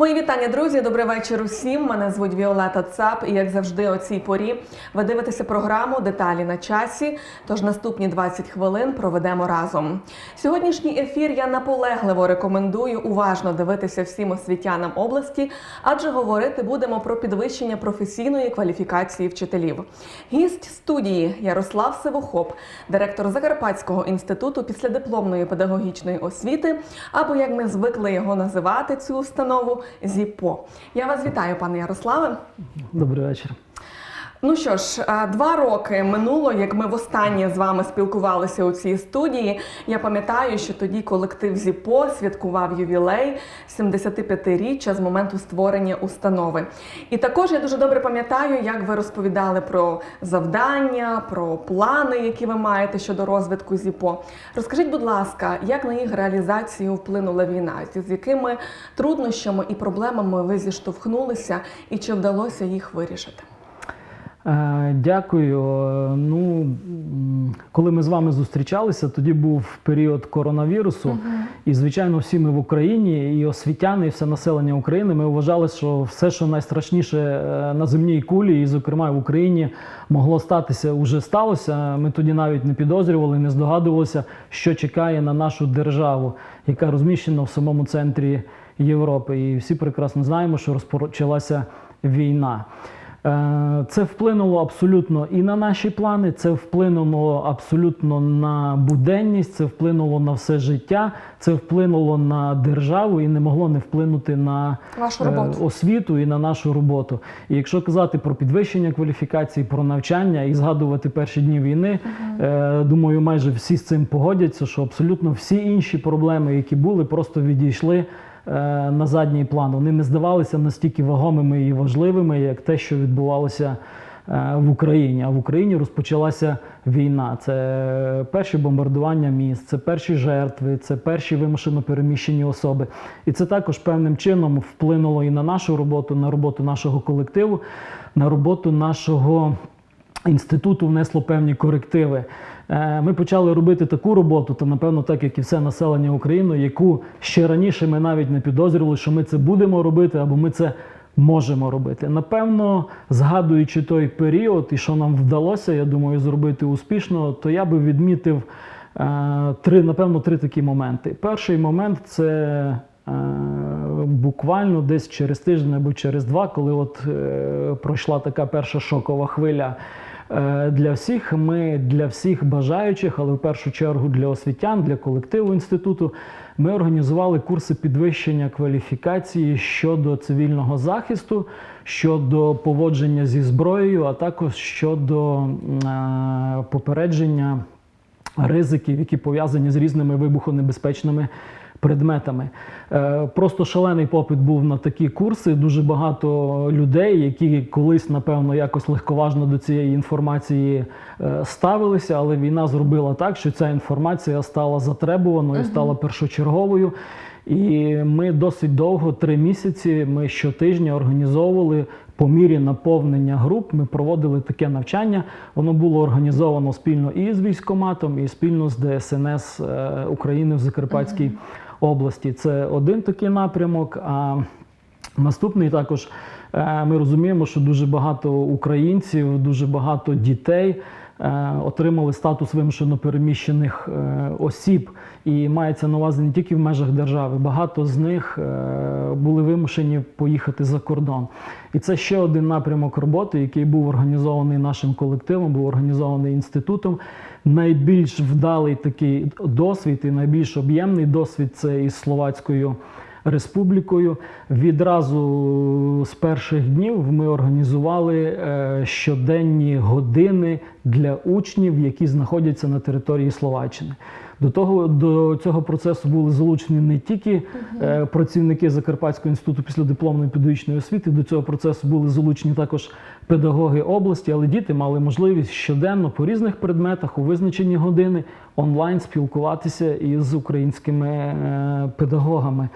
Мої вітання, друзі. Добрий вечір усім. Мене звуть Віолета Цап, і як завжди, о цій порі ви дивитеся програму Деталі на часі. Тож наступні 20 хвилин проведемо разом. Сьогоднішній ефір я наполегливо рекомендую уважно дивитися всім освітянам області, адже говорити будемо про підвищення професійної кваліфікації вчителів. Гість студії Ярослав Сивохоп, директор Закарпатського інституту післядипломної педагогічної освіти, або як ми звикли його називати цю установу ЗІПО. Я вас вітаю, пане Ярославе. Добрий вечір. Ну що ж, два роки минуло, як ми востаннє з вами спілкувалися у цій студії. Я пам'ятаю, що тоді колектив ЗІПО святкував ювілей 75-річчя з моменту створення установи. І також я дуже добре пам'ятаю, як ви розповідали про завдання, про плани, які ви маєте щодо розвитку ЗІПО. Розкажіть, будь ласка, як на їх реалізацію вплинула війна? З якими труднощами і проблемами ви зіштовхнулися, і чи вдалося їх вирішити? Е, Дякую. Ну, коли ми з вами зустрічалися, тоді був період коронавірусу. І, звичайно, всі ми в Україні, і освітяни, і все населення України. Ми вважали, що все, що найстрашніше е, на земній кулі, і, зокрема, в Україні могло статися, уже сталося. Ми тоді навіть не підозрювали, не здогадувалися, що чекає на нашу державу, яка розміщена в самому центрі Європи. І всі прекрасно знаємо, що розпочалася війна. Е, Це вплинуло абсолютно і на наші плани, це вплинуло абсолютно на буденність, це вплинуло на все життя, це вплинуло на державу і не могло не вплинути на Вашу е, роботу. освіту і на нашу роботу. І якщо казати про підвищення кваліфікації, про навчання і згадувати перші дні війни, е, думаю, майже всі з цим погодяться, що абсолютно всі інші проблеми, які були, просто відійшли на задній план. Вони не здавалися настільки вагомими і важливими, як те, що відбувалося е, в Україні. А в Україні розпочалася війна. Це перші бомбардування міст, це перші жертви, це перші вимушено переміщені особи. І це також певним чином вплинуло і на нашу роботу, на роботу нашого колективу, на роботу нашого. Інституту внесло певні корективи. Е, Ми почали робити таку роботу, та напевно, так як і все населення України, яку ще раніше ми навіть не підозрювали, що ми це будемо робити або ми це можемо робити. Напевно, згадуючи той період і що нам вдалося, я думаю, зробити успішно, то я би відмітив е, три, напевно, три такі моменти. Перший момент це е, буквально десь через тиждень або через два, коли от е, пройшла така перша шокова хвиля. Е, Для всіх ми для всіх бажаючих, але в першу чергу для освітян, для колективу інституту, ми організували курси підвищення кваліфікації щодо цивільного захисту, щодо поводження зі зброєю, а також щодо е, попередження ризиків, які пов'язані з різними вибухонебезпечними предметами. Е, Просто шалений попит був на такі курси. Дуже багато людей, які колись, напевно, якось легковажно до цієї інформації е, ставилися, але війна зробила так, що ця інформація стала затребуваною, стала першочерговою. І ми досить довго, три місяці, ми щотижня організовували по мірі наповнення груп. Ми проводили таке навчання. Воно було організовано спільно і з військоматом, і спільно з ДСНС е, України в Закарпатській області. Це один такий напрямок. А Наступний також е, ми розуміємо, що дуже багато українців, дуже багато дітей отримали статус вимушено переміщених е, осіб, і мається на увазі не тільки в межах держави. Багато з них е, були вимушені поїхати за кордон. І це ще один напрямок роботи, який був організований нашим колективом, був організований інститутом. Найбільш вдалий такий досвід і найбільш об'ємний досвід це із словацькою. Республікою відразу з перших днів ми організували е, щоденні години для учнів, які знаходяться на території Словаччини. До того до цього процесу були залучені не тільки е, працівники Закарпатського інституту післядипломної педагогічної освіти. До цього процесу були залучені також педагоги області, але діти мали можливість щоденно по різних предметах у визначені години онлайн спілкуватися із українськими е, педагогами.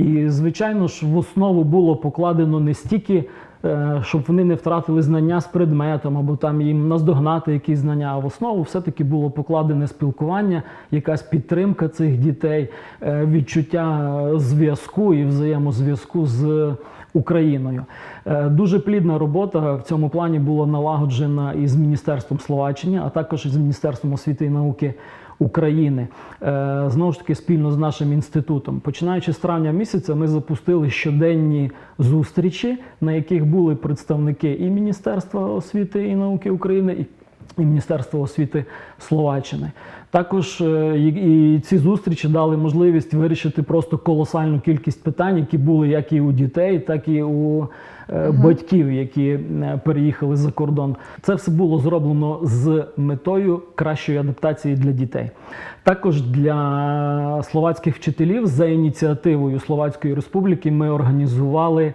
І, звичайно ж, в основу було покладено не стільки е, щоб вони не втратили знання з предметом, або там їм наздогнати якісь знання. А в основу все-таки було покладене спілкування, якась підтримка цих дітей, е, відчуття е, зв'язку і взаємозв'язку з Україною. Дуже плідна робота в цьому плані була налагоджена із Міністерством Словаччини, а також із Міністерством освіти і науки України. Е, Знову ж таки, спільно з нашим інститутом. Починаючи з травня місяця, ми запустили щоденні зустрічі, на яких були представники і Міністерства освіти і науки України, і і Міністерства освіти Словаччини. Також е, і, ці зустрічі дали можливість вирішити просто колосальну кількість питань, які були як і у дітей, так і у е, батьків, які е, переїхали за кордон. Це все було зроблено з метою кращої адаптації для дітей. Також для словацьких вчителів за ініціативою Словацької Республіки ми організували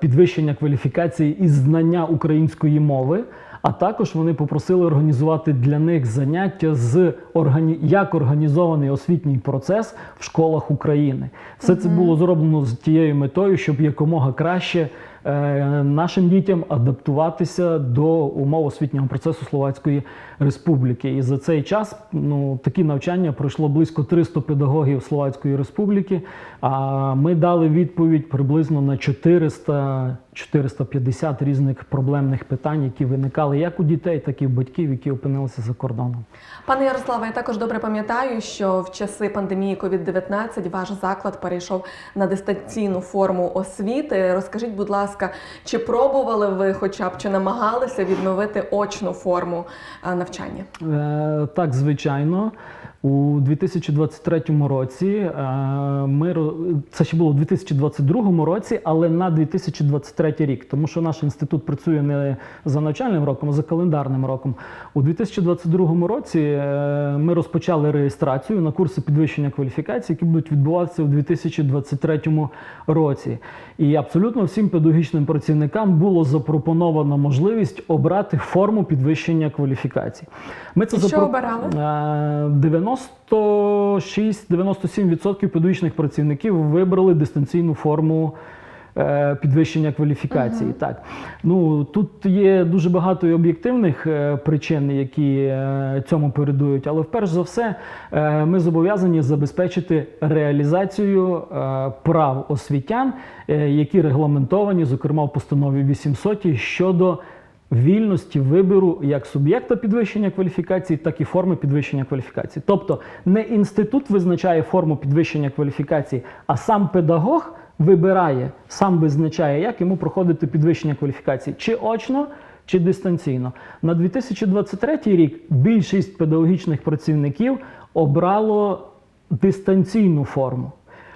підвищення кваліфікації і знання української мови. А також вони попросили організувати для них заняття з органі... як організований освітній процес в школах України. Все це було зроблено з тією метою, щоб якомога краще нашим дітям адаптуватися до умов освітнього процесу Словацької Республіки. І за цей час ну, такі навчання пройшло близько 300 педагогів Словацької Республіки. А ми дали відповідь приблизно на 400 450 різних проблемних питань, які виникали як у дітей, так і у батьків, які опинилися за кордоном. Пане Ярославе, я також добре пам'ятаю, що в часи пандемії COVID-19 ваш заклад перейшов на дистанційну форму освіти. Розкажіть, будь ласка, чи пробували ви, хоча б чи намагалися відновити очну форму навчання? Е, так, звичайно. У 2023 році е, ми це ще було у 2022 році, але на 2023 рік, тому що наш інститут працює не за навчальним роком, а за календарним роком. У 2022 році е, ми розпочали реєстрацію на курси підвищення кваліфікації, які будуть відбуватися у 2023 році. І абсолютно всім педагогічним працівникам було запропоновано можливість обрати форму підвищення кваліфікації. Ми це запро- обирали? Е, 96-97% педагогічних працівників вибрали дистанційну форму. е, Підвищення кваліфікації, так ну тут є дуже багато і об'єктивних е, причин, які е, цьому передують. Але вперше за все, ми зобов'язані забезпечити реалізацію прав освітян, які регламентовані, зокрема в постанові 800 щодо вільності вибору як суб'єкта підвищення кваліфікації, так і форми підвищення кваліфікації. Тобто не інститут визначає форму підвищення кваліфікації, а сам педагог вибирає, сам визначає, як йому проходити підвищення кваліфікації, чи очно. Чи дистанційно на 2023 рік більшість педагогічних працівників обрало дистанційну форму.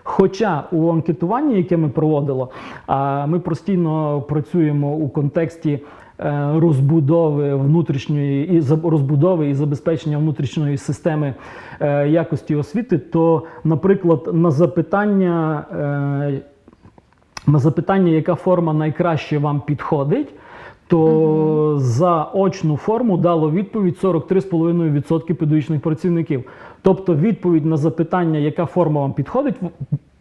Хоча у анкетуванні, яке ми проводили, ми постійно працюємо у контексті е, розбудови внутрішньої і розбудови і забезпечення внутрішньої системи е, якості освіти, то, наприклад, на запитання, е, на запитання, яка форма найкраще вам підходить. То за очну форму дало відповідь 43,5% педагогічних працівників. Тобто відповідь на запитання, яка форма вам підходить,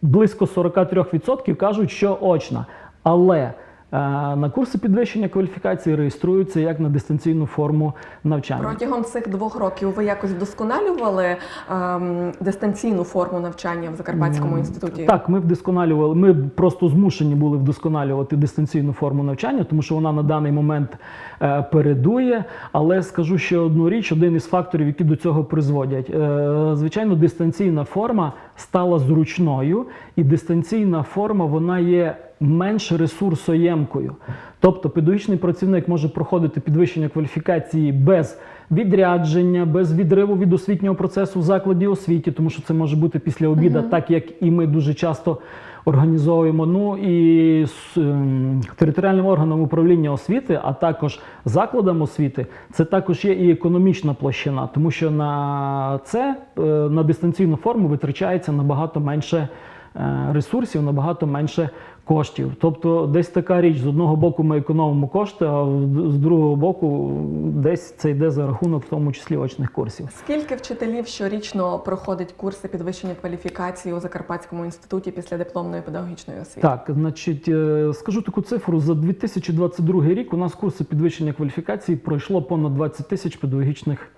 близько 43% кажуть, що очна. Але на курси підвищення кваліфікації реєструються як на дистанційну форму навчання. Протягом цих двох років ви якось вдосконалювали ем, дистанційну форму навчання в Закарпатському інституті? Так, ми вдосконалювали. Ми просто змушені були вдосконалювати дистанційну форму навчання, тому що вона на даний момент е, передує. Але скажу ще одну річ: один із факторів, які до цього призводять. Е, звичайно, дистанційна форма стала зручною, і дистанційна форма вона є менш ресурсоємкою. Тобто педагогічний працівник може проходити підвищення кваліфікації без відрядження, без відриву від освітнього процесу в закладі освіті, тому що це може бути після обіда, так як і ми дуже часто організовуємо. Ну і з ем, територіальним органам управління освіти, а також закладам освіти, це також є і економічна площина, тому що на це е, на дистанційну форму витрачається набагато менше. е, ресурсів, набагато менше коштів. Тобто, десь така річ: з одного боку ми економимо кошти, а з другого боку, десь це йде за рахунок, в тому числі очних курсів. Скільки вчителів щорічно проходить курси підвищення кваліфікації у Закарпатському інституті після дипломної педагогічної освіти? Так, значить, е, скажу таку цифру: за 2022 рік у нас курси підвищення кваліфікації пройшло понад 20 тисяч педагогічних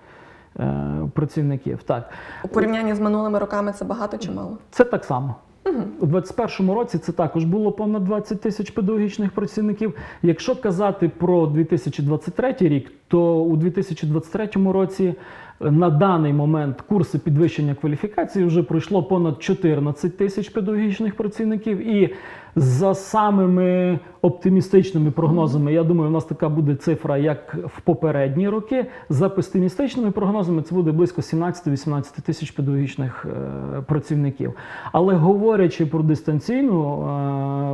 е, працівників. Так, У порівнянні з минулими роками це багато чи мало? це так само. У 2021 році це також було понад 20 тисяч педагогічних працівників. Якщо казати про 2023 рік, то у 2023 році на даний момент курси підвищення кваліфікації вже пройшло понад 14 тисяч педагогічних працівників. І за самими оптимістичними прогнозами, я думаю, у нас така буде цифра, як в попередні роки. За песимістичними прогнозами, це буде близько 17-18 тисяч педагогічних е, працівників. Але говорячи про дистанційну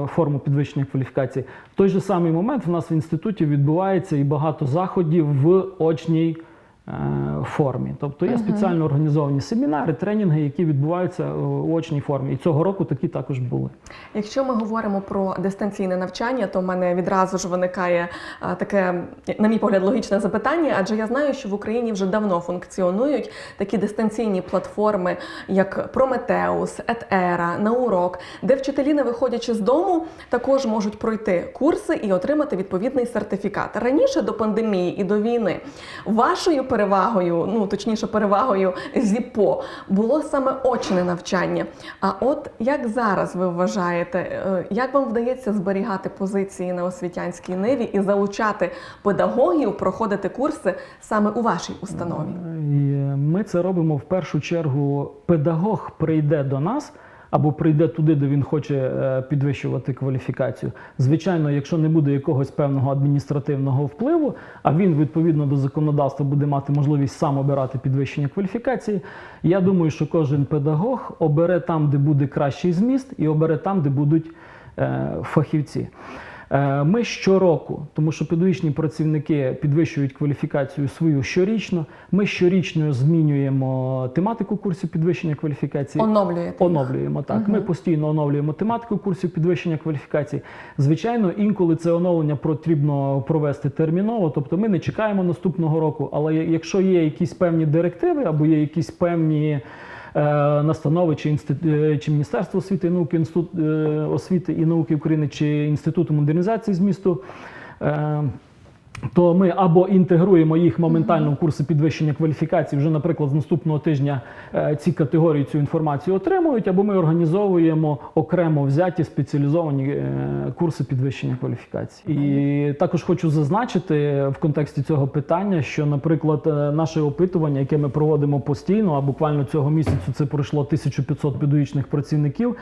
е, форму підвищення кваліфікації, в той же самий момент в нас в інституті відбувається і багато заходів в очній. Е, Формі, тобто є спеціально організовані семінари, тренінги, які відбуваються е, у очній формі. І цього року такі також були. Якщо ми говоримо про дистанційне навчання, то в мене відразу ж виникає таке, на мій погляд, логічне запитання, адже я знаю, що в Україні вже давно функціонують такі дистанційні платформи, як Прометеус, Етера, Наурок, де вчителі, не виходячи з дому, також можуть пройти курси і отримати відповідний сертифікат. Раніше до пандемії і до війни вашою перевагою, ну точніше, перевагою ЗІПО було саме очне навчання. А от як зараз ви вважаєте, е, як вам вдається зберігати позиції на освітянській ниві і залучати педагогів проходити курси саме у вашій установі? Ми це робимо в першу чергу. Педагог прийде до нас або прийде туди, де він хоче е, підвищувати кваліфікацію. Звичайно, якщо не буде якогось певного адміністративного впливу, а він відповідно до законодавства буде мати можливість сам обирати підвищення кваліфікації. Я думаю, що кожен педагог обере там, де буде кращий зміст, і обере там, де будуть е, фахівці. Е, Ми щороку, тому що педагогічні працівники підвищують кваліфікацію свою щорічно. Ми щорічно змінюємо тематику курсів підвищення кваліфікації. Оновлюєте? Оновлюємо так. Ми постійно оновлюємо тематику курсів підвищення кваліфікації. Звичайно, інколи це оновлення потрібно провести терміново, тобто ми не чекаємо наступного року. Але якщо є якісь певні директиви або є якісь певні настанови чи інститут чи Міністерство освіти і науки, інститут е, освіти і науки України чи Інституту модернізації змісту. То ми або інтегруємо їх моментально в курси підвищення кваліфікації, вже, наприклад, з наступного тижня е, ці категорії цю інформацію отримують, або ми організовуємо окремо взяті спеціалізовані е, курси підвищення кваліфікації. І також хочу зазначити в контексті цього питання, що, наприклад, е, наше опитування, яке ми проводимо постійно, а буквально цього місяцю це пройшло 1500 педагогічних працівників.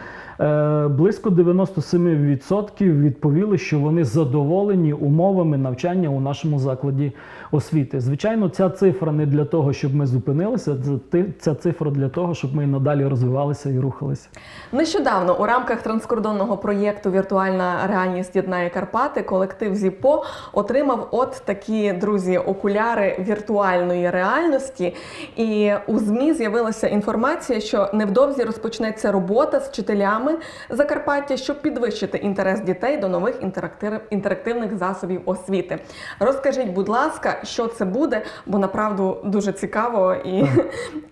Близько 97% відповіли, що вони задоволені умовами навчання у нашому закладі освіти. Звичайно, ця цифра не для того, щоб ми зупинилися. Ця цифра для того, щоб ми і надалі розвивалися і рухалися. Нещодавно у рамках транскордонного проєкту Віртуальна реальність єднає Карпати колектив ЗІПО отримав от такі друзі окуляри віртуальної реальності. І у ЗМІ з'явилася інформація, що невдовзі розпочнеться робота з вчителями Закарпаття, щоб підвищити інтерес дітей до нових інтерактив- інтерактивних засобів освіти. Розкажіть, будь ласка, що це буде, бо направду дуже цікаво, і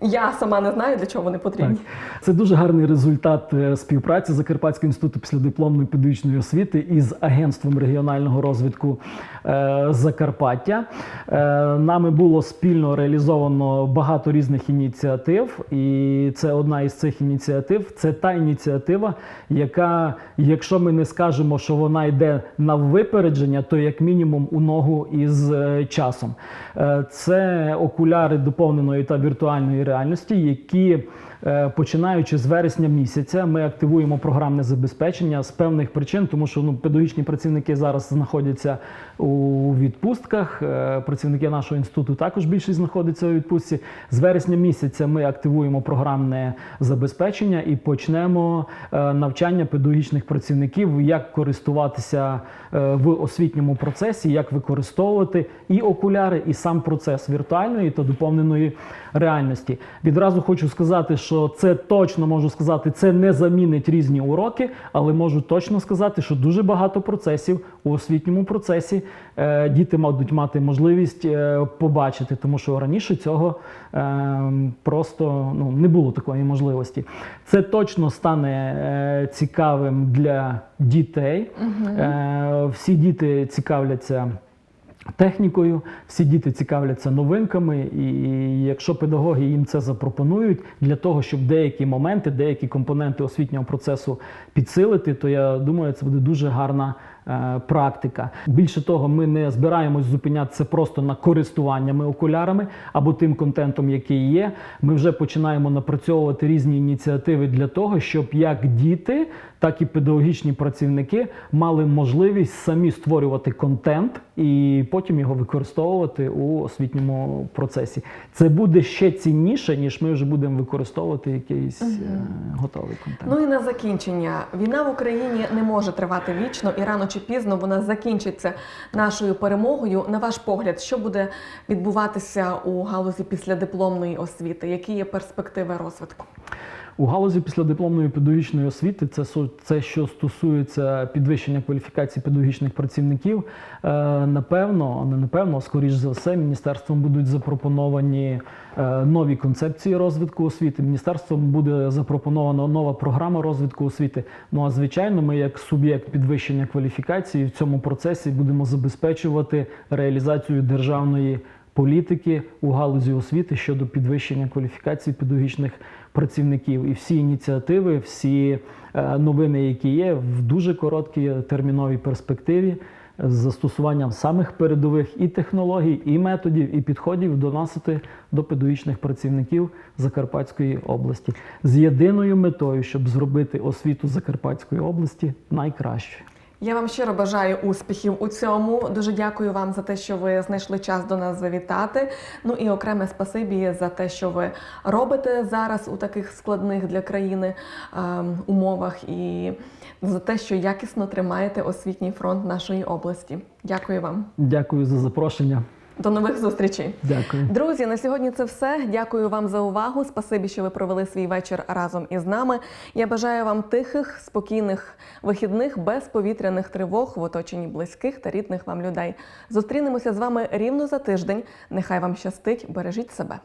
я сама не знаю, для чого вони потрібні. Так. Це дуже гарний результат е, співпраці Закарпатського інституту післядипломної педагогічної освіти із агентством регіонального розвитку Закарпаття. Е, Нами було спільно реалізовано багато різних ініціатив, і це одна із цих ініціатив. Це та ініціатива, яка, якщо ми не скажемо, що вона йде на випередження, то як мінімум у ногу із е, часом. Е, Це окуляри доповненої та віртуальної реальності, які Е, Починаючи з вересня місяця, ми активуємо програмне забезпечення з певних причин, тому що ну, педагогічні працівники зараз знаходяться у відпустках. Е, Працівники нашого інституту також більшість знаходиться у відпустці. З вересня місяця ми активуємо програмне забезпечення і почнемо е, навчання педагогічних працівників, як користуватися е, в освітньому процесі, як використовувати і окуляри, і сам процес віртуальної та доповненої реальності. Відразу хочу сказати, що це точно можу сказати, це не замінить різні уроки, але можу точно сказати, що дуже багато процесів у освітньому процесі е, діти будуть мати можливість е, побачити, тому що раніше цього е, просто ну, не було такої можливості. Це точно стане е, цікавим для дітей. Е, всі діти цікавляться. Технікою всі діти цікавляться новинками, і якщо педагоги їм це запропонують для того, щоб деякі моменти, деякі компоненти освітнього процесу підсилити, то я думаю, це буде дуже гарна е, практика. Більше того, ми не збираємось зупинятися просто на користуваннями окулярами або тим контентом, який є. Ми вже починаємо напрацьовувати різні ініціативи для того, щоб як діти, так і педагогічні працівники мали можливість самі створювати контент і потім його використовувати у освітньому процесі. Це буде ще цінніше, ніж ми вже будемо використовувати якийсь е, готовий контент. Ну і на закінчення війна в Україні не може тривати вічно, і рано чи пізно вона закінчиться нашою перемогою. На ваш погляд, що буде відбуватися у галузі післядипломної освіти? Які є перспективи розвитку? У галузі післядипломної педагогічної освіти це це, що стосується підвищення кваліфікації педагогічних працівників. Е, напевно, не напевно, скоріш за все, міністерством будуть запропоновані е, нові концепції розвитку освіти. Міністерством буде запропонована нова програма розвитку освіти. Ну а звичайно, ми, як суб'єкт підвищення кваліфікації, в цьому процесі будемо забезпечувати реалізацію державної політики у галузі освіти щодо підвищення кваліфікації педагогічних працівників. І всі ініціативи, всі е, новини, які є, в дуже короткій терміновій перспективі з застосуванням самих передових і технологій, і методів, і підходів доносити до педагогічних працівників Закарпатської області з єдиною метою, щоб зробити освіту Закарпатської області найкращою. Я вам щиро бажаю успіхів у цьому. Дуже дякую вам за те, що ви знайшли час до нас завітати. Ну і окреме спасибі за те, що ви робите зараз у таких складних для країни е, умовах, і за те, що якісно тримаєте освітній фронт нашої області. Дякую вам. Дякую за запрошення. До нових зустрічей. Дякую. Друзі, на сьогодні це все. Дякую вам за увагу. Спасибі, що ви провели свій вечір разом із нами. Я бажаю вам тихих, спокійних вихідних, без повітряних тривог в оточенні близьких та рідних вам людей. Зустрінемося з вами рівно за тиждень. Нехай вам щастить, бережіть себе.